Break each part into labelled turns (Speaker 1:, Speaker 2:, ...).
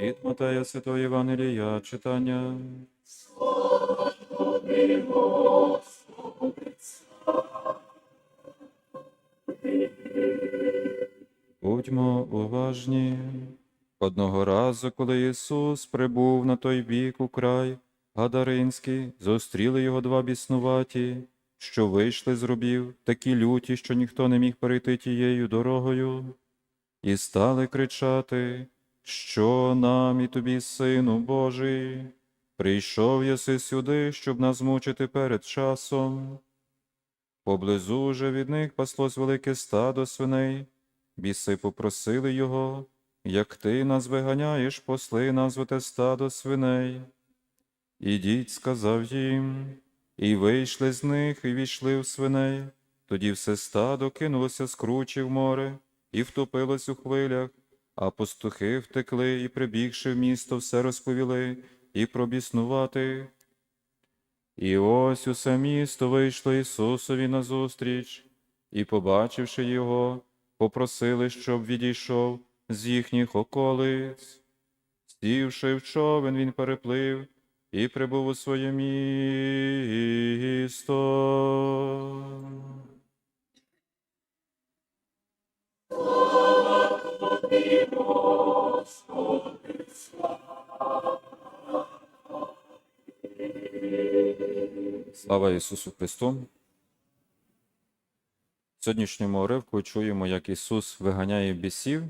Speaker 1: Від Матея Святого Євангелія читання. Будьмо уважні. Одного разу, коли Ісус прибув на той бік у край Гадаринський, зустріли його два біснуваті, що вийшли з рубів, такі люті, що ніхто не міг перейти тією дорогою, і стали кричати, що нам і тобі, Сину Божий, прийшов єси сюди, щоб нас мучити перед часом. Поблизу же від них паслось велике стадо свиней, біси попросили його, як ти нас виганяєш, посли нас стадо свиней. Ідіть, сказав їм, і вийшли з них, і війшли в свиней. Тоді все стадо кинулося з кручі в море і втопилось у хвилях, а пастухи втекли і, прибігши в місто, все розповіли і пробіснувати. І ось усе місто вийшло Ісусові назустріч, і, побачивши його, попросили, щоб відійшов з їхніх околиць. Сівши в човен, він переплив і прибув у своє місто. Слава Ісусу Христу! В сьогоднішньому уривку чуємо, як Ісус виганяє бісів,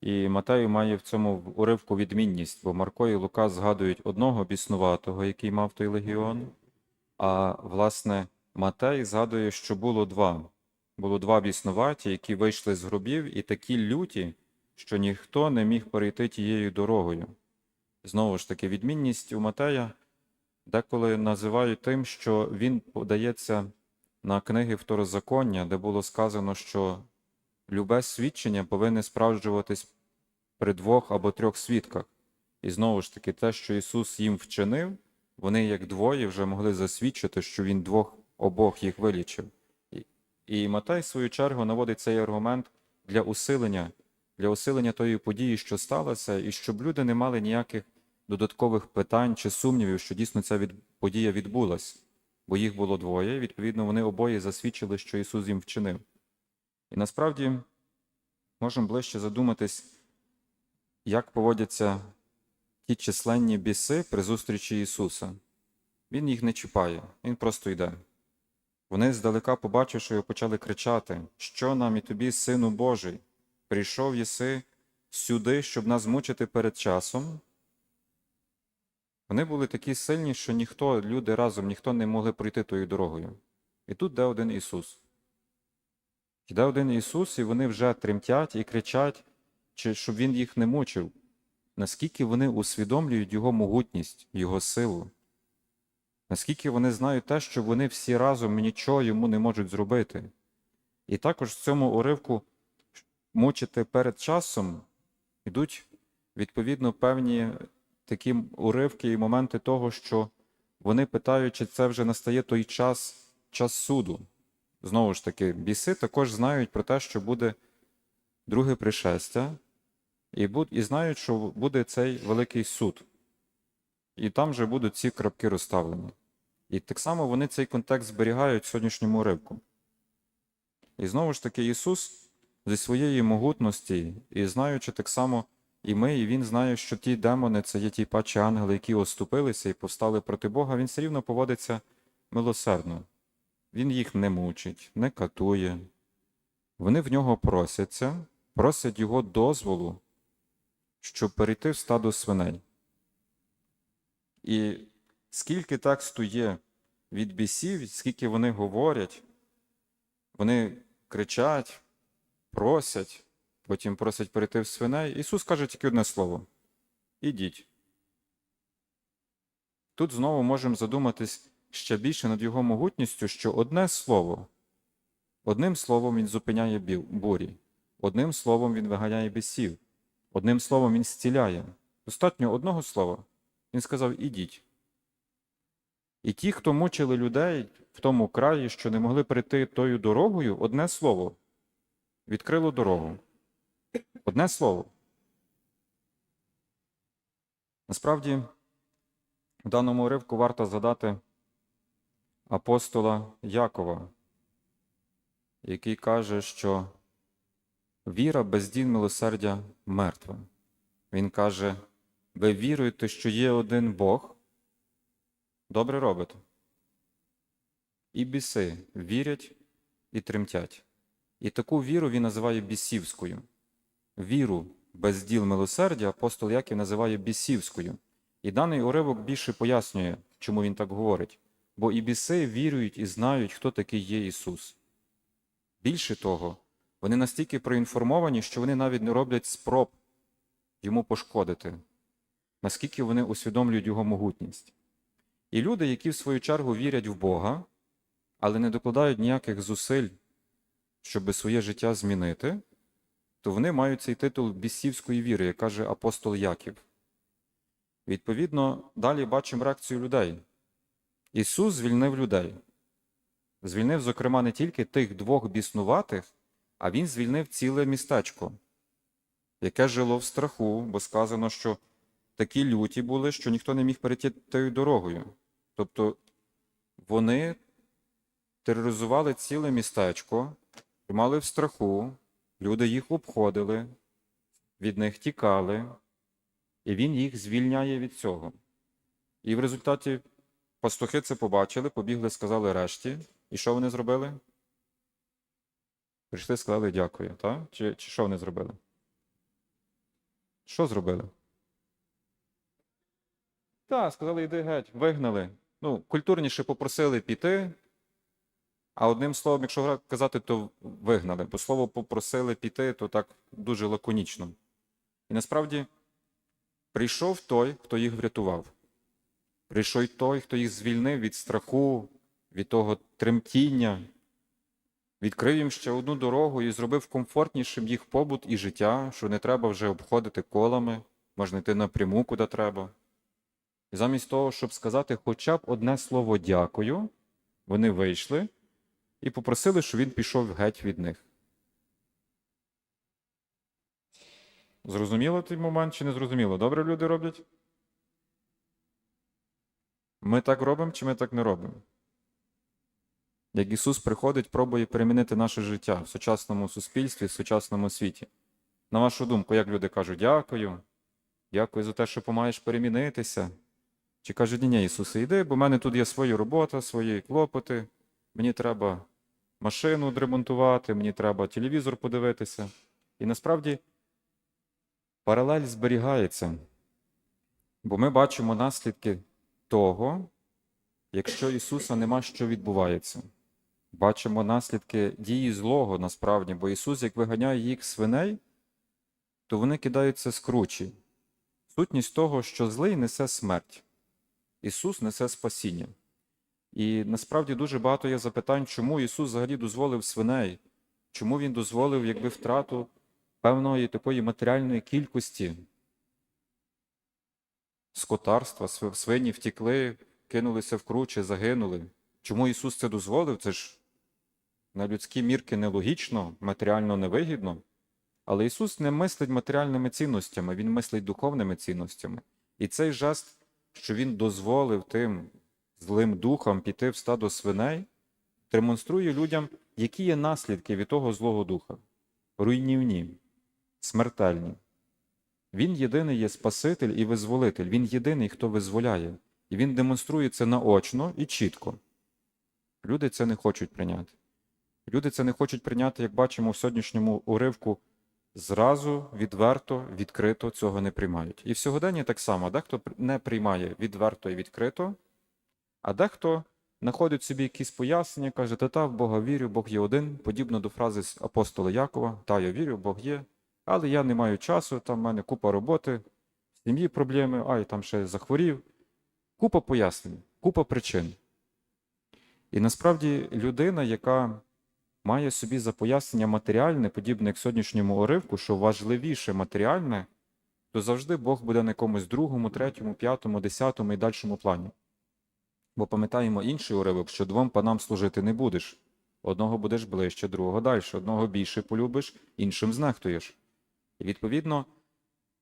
Speaker 1: і Матей має в цьому уривку відмінність, бо Марко і Лука згадують одного біснуватого, який мав той легіон, а власне Матей згадує, що було два. Було два біснуваті, які вийшли з гробів, і такі люті, що ніхто не міг перейти тією дорогою. Знову ж таки, відмінність у Матея деколи називають тим, що він подається на книги Второзаконня, де було сказано, що любе свідчення повинне справджуватись при двох або трьох свідках. І знову ж таки, те, що Ісус їм вчинив, вони як двоє вже могли засвідчити, що Він двох обох їх вилічив. І- Матей, в свою чергу, наводить цей аргумент для усилення, для усилення тої події, що сталося, і щоб люди не мали ніяких додаткових питань чи сумнівів, що дійсно ця від... подія відбулась, бо їх було двоє, і, відповідно, вони обоє засвідчили, що Ісус їм вчинив. І насправді можемо ближче задуматись, як поводяться ті численні біси при зустрічі Ісуса. Він їх не чіпає, Він просто йде. Вони здалека, побачивши його, почали кричати: Що нам і тобі, Сину Божий? Прийшов єси сюди, щоб нас мучити перед часом. Вони були такі сильні, що ніхто, люди разом, ніхто не могли пройти тою дорогою. І тут де один Ісус. Йде один Ісус, і вони вже тремтять і кричать, щоб Він їх не мучив. Наскільки вони усвідомлюють Його могутність, Його силу, наскільки вони знають те, що вони всі разом нічого йому не можуть зробити. І також в цьому уривку мучити перед часом йдуть відповідно певні такі уривки і моменти того, що вони питають, чи це вже настає той час, час суду. Знову ж таки, біси також знають про те, що буде друге пришестя, і, буд, і знають, що буде цей великий суд. І там вже будуть ці крапки розставлені. І так само вони цей контекст зберігають в сьогоднішньому уривку. І знову ж таки, Ісус зі своєї могутності, і знаючи так само, і ми, і Він знає, що ті демони це є ті пачі ангели, які оступилися і повстали проти Бога, Він все рівно поводиться милосердно. Він їх не мучить, не катує. Вони в нього просяться, просять його дозволу, щоб перейти в стадо свиней. І скільки тексту є від бісів, скільки вони говорять, вони кричать, просять, потім просять перейти в свиней. Ісус каже тільки одне слово: ідіть. Тут знову можемо задуматись ще більше над його могутністю, що одне слово, одним словом він зупиняє бурі, одним словом він виганяє бісів, одним словом він зціляє. Достатньо одного слова. Він сказав: ідіть. І ті, хто мучили людей в тому краї, що не могли прийти тою дорогою, одне слово відкрило дорогу. Одне слово. Насправді, в даному уривку варто згадати апостола Якова, який каже, що віра без дін милосердя мертва. Він каже: ви віруєте, що є один Бог, добре робите. І біси вірять і тремтять. І таку віру він називає бісівською. Віру без діл милосердя апостол Яків називає бісівською. І даний уривок більше пояснює, чому він так говорить. Бо і біси вірують і знають, хто такий є Ісус. Більше того, вони настільки проінформовані, що вони навіть не роблять спроб йому пошкодити, наскільки вони усвідомлюють його могутність. І люди, які в свою чергу вірять в Бога, але не докладають ніяких зусиль, щоб своє життя змінити, то вони мають цей титул бісівської віри, як каже апостол Яків. Відповідно, далі бачимо реакцію людей. Ісус звільнив людей. Звільнив, зокрема, не тільки тих двох біснуватих, а Він звільнив ціле містечко, яке жило в страху, бо сказано, що такі люті були, що ніхто не міг перейти тією дорогою. Тобто вони тероризували ціле містечко, тримали в страху, люди їх обходили, від них тікали, і він їх звільняє від цього. І в результаті пастухи це побачили, побігли, сказали решті. І що вони зробили? Прийшли, сказали дякую, так? Чи, чи що вони зробили? Що зробили? Так, сказали, йди геть, вигнали. Ну, культурніше попросили піти, а одним словом, якщо казати, то вигнали. Бо слово попросили піти, то так дуже лаконічно. І насправді прийшов той, хто їх врятував. Прийшов той, хто їх звільнив від страху, від того тремтіння, відкрив їм ще одну дорогу і зробив комфортнішим їх побут і життя, що не треба вже обходити колами, можна йти напряму, куди треба. І замість того, щоб сказати хоча б одне слово дякую, вони вийшли і попросили, щоб він пішов геть від них. Зрозуміло той момент чи не зрозуміло? Добре люди роблять? Ми так робимо чи ми так не робимо? Як Ісус приходить, пробує перемінити наше життя в сучасному суспільстві, в сучасному світі. На вашу думку, як люди кажуть, дякую, дякую за те, що помаєш перемінитися. Чи кажуть, ні, ні, Ісусе, йди, бо в мене тут є своя робота, свої клопоти, мені треба машину відремонтувати, мені треба телевізор подивитися. І насправді паралель зберігається, бо ми бачимо наслідки того, якщо Ісуса нема, що відбувається. Бачимо наслідки дії злого насправді, бо Ісус, як виганяє їх свиней, то вони кидаються з кручі. Сутність того, що злий несе смерть. Ісус несе спасіння. І насправді дуже багато є запитань, чому Ісус взагалі дозволив свиней, чому Він дозволив якби втрату певної такої матеріальної кількості скотарства, св- свині втікли, кинулися в кручі, загинули. Чому Ісус це дозволив? Це ж на людські мірки нелогічно, матеріально невигідно. Але Ісус не мислить матеріальними цінностями, Він мислить духовними цінностями. І цей жест, що Він дозволив тим злим духам піти в стадо свиней, демонструє людям, які є наслідки від того злого духа. Руйнівні, смертельні. Він єдиний є Спаситель і визволитель, Він єдиний, хто визволяє. І він демонструє це наочно і чітко. Люди це не хочуть прийняти. Люди це не хочуть прийняти, як бачимо в сьогоднішньому уривку, зразу, відверто, відкрито цього не приймають. І в сьогоденні так само, дехто не приймає відверто і відкрито, а дехто знаходить собі якісь пояснення, каже, та та в Бога вірю, Бог є один, подібно до фрази з апостола Якова, та я вірю, Бог є, але я не маю часу, там в мене купа роботи, в сім'ї проблеми, ай, там ще захворів. Купа пояснень, купа причин. І насправді людина, яка має собі за пояснення матеріальне, подібне як сьогоднішньому уривку, що важливіше матеріальне, то завжди Бог буде на якомусь другому, третьому, п'ятому, десятому і дальшому плані. Бо пам'ятаємо інший уривок, що двом панам служити не будеш. Одного будеш ближче, другого далі, одного більше полюбиш, іншим знехтуєш. І відповідно,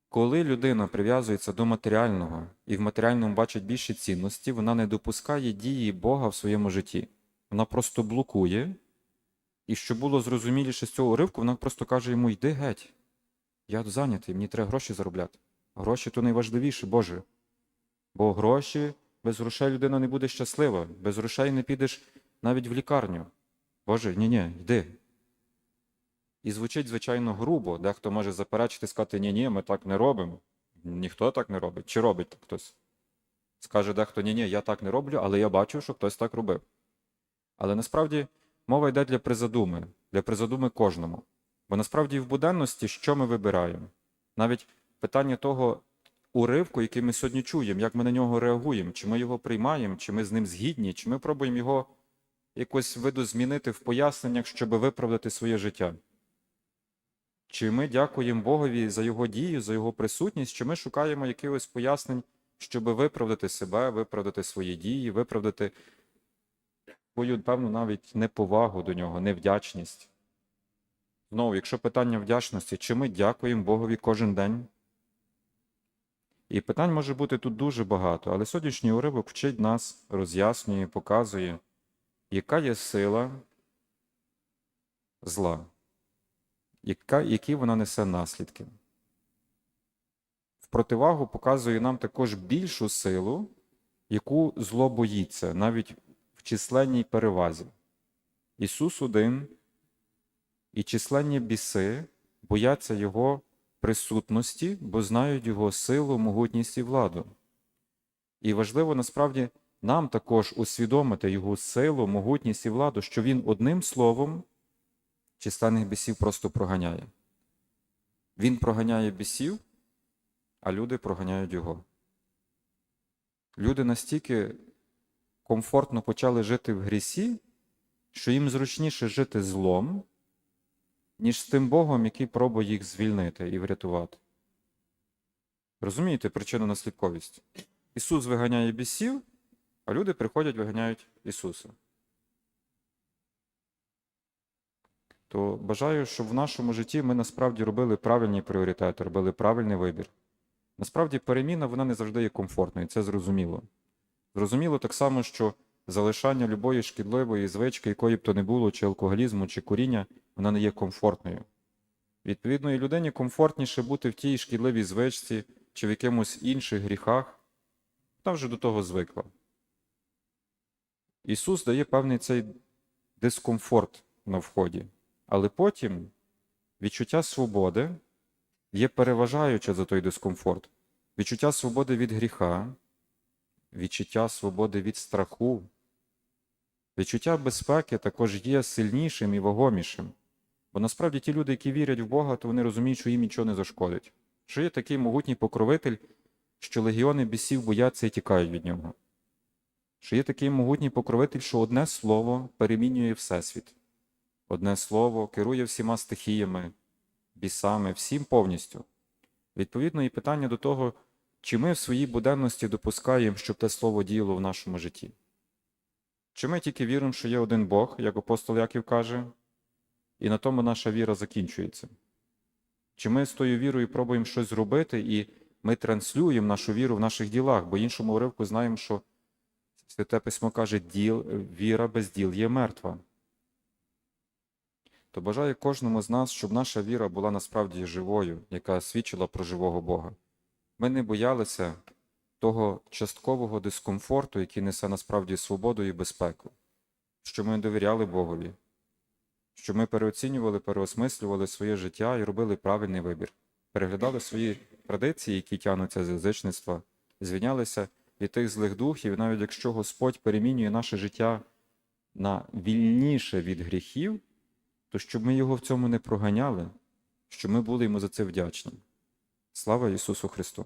Speaker 1: Коли людина прив'язується до матеріального і в матеріальному бачить більші цінності, вона не допускає дії Бога в своєму житті. Вона просто блокує. І щоб було зрозуміліше з цього уривку, вона просто каже йому: йди геть. Я зайнятий, мені треба гроші заробляти. Гроші то найважливіше, Боже. Бо гроші, без грошей людина не буде щаслива, без грошей не підеш навіть в лікарню. Боже, ні, ні, йди. І звучить, звичайно, грубо. Дехто може заперечити, сказати, ні, ні, ми так не робимо. Ніхто так не робить. Чи робить так хтось? Скаже дехто, ні, ні, я так не роблю, але я бачу, що хтось так робив. Але насправді мова йде для призадуми, для призадуми кожному. Бо насправді в буденності що ми вибираємо? Навіть питання того уривку, який ми сьогодні чуємо, як ми на нього реагуємо, чи ми його приймаємо, чи ми з ним згідні, чи ми пробуємо його якось виду змінити в поясненнях, щоб виправдати своє життя. Чи ми дякуємо Богові за його дію, за його присутність, чи ми шукаємо якихось пояснень, щоб виправдати себе, виправдати свої дії, виправдати свою, певну, навіть неповагу до нього, невдячність. Знову, якщо питання вдячності, чи ми дякуємо Богові кожен день? І питань може бути тут дуже багато, але сьогоднішній уривок вчить нас, роз'яснює, показує, яка є сила зла, яка, які вона несе наслідки. В противагу показує нам також більшу силу, яку зло боїться, навіть в численній перевазі. Ісус один і численні біси бояться Його присутності, бо знають Його силу, могутність і владу. І важливо насправді нам також усвідомити Його силу, могутність і владу, що Він одним словом численних бісів просто проганяє. Він проганяє бісів, а люди проганяють Його. Люди настільки комфортно почали жити в грісі, що їм зручніше жити злом, ніж з тим Богом, який пробує їх звільнити і врятувати. Розумієте причину наслідковість? Ісус виганяє бісів, а люди приходять, виганяють Ісуса. То бажаю, щоб в нашому житті ми насправді робили правильні пріоритети, робили правильний вибір. Насправді, переміна вона не завжди є комфортною, це зрозуміло. Зрозуміло так само, що залишання любої шкідливої звички, якої б то не було, чи алкоголізму, чи куріння, вона не є комфортною. Відповідно, і людині комфортніше бути в тій шкідливій звичці чи в якимось інших гріхах, вона вже до того звикла. Ісус дає певний цей дискомфорт на вході, але потім відчуття свободи є переважаюче за той дискомфорт. Відчуття свободи від гріха, відчуття свободи від страху, відчуття безпеки також є сильнішим і вагомішим. Бо насправді ті люди, які вірять в Бога, то вони розуміють, що їм нічого не зашкодить. Що є такий могутній покровитель, що легіони бісів бояться і тікають від нього. Що є такий могутній покровитель, що одне слово перемінює Всесвіт. Одне слово керує всіма стихіями, бісами, всім повністю. Відповідно, і питання до того, чи ми в своїй буденності допускаємо, щоб те слово діяло в нашому житті? Чи ми тільки віримо, що є один Бог, як апостол Яків каже, і на тому наша віра закінчується? Чи ми з тою вірою пробуємо щось зробити, і ми транслюємо нашу віру в наших ділах, бо іншому уривку знаємо, що Святе Письмо каже, діл, віра без діл є мертва. То бажаю кожному з нас, щоб наша віра була насправді живою, яка свідчила про живого Бога. Ми не боялися того часткового дискомфорту, який несе насправді свободу і безпеку, що ми довіряли Богові, що ми переоцінювали, переосмислювали своє життя і робили правильний вибір, переглядали свої традиції, які тягнуться з язичництва, звільнялися від тих злих духів, навіть якщо Господь перемінює наше життя на вільніше від гріхів, то щоб ми його в цьому не проганяли, щоб ми були йому за це вдячні. Слава Ісусу Христу!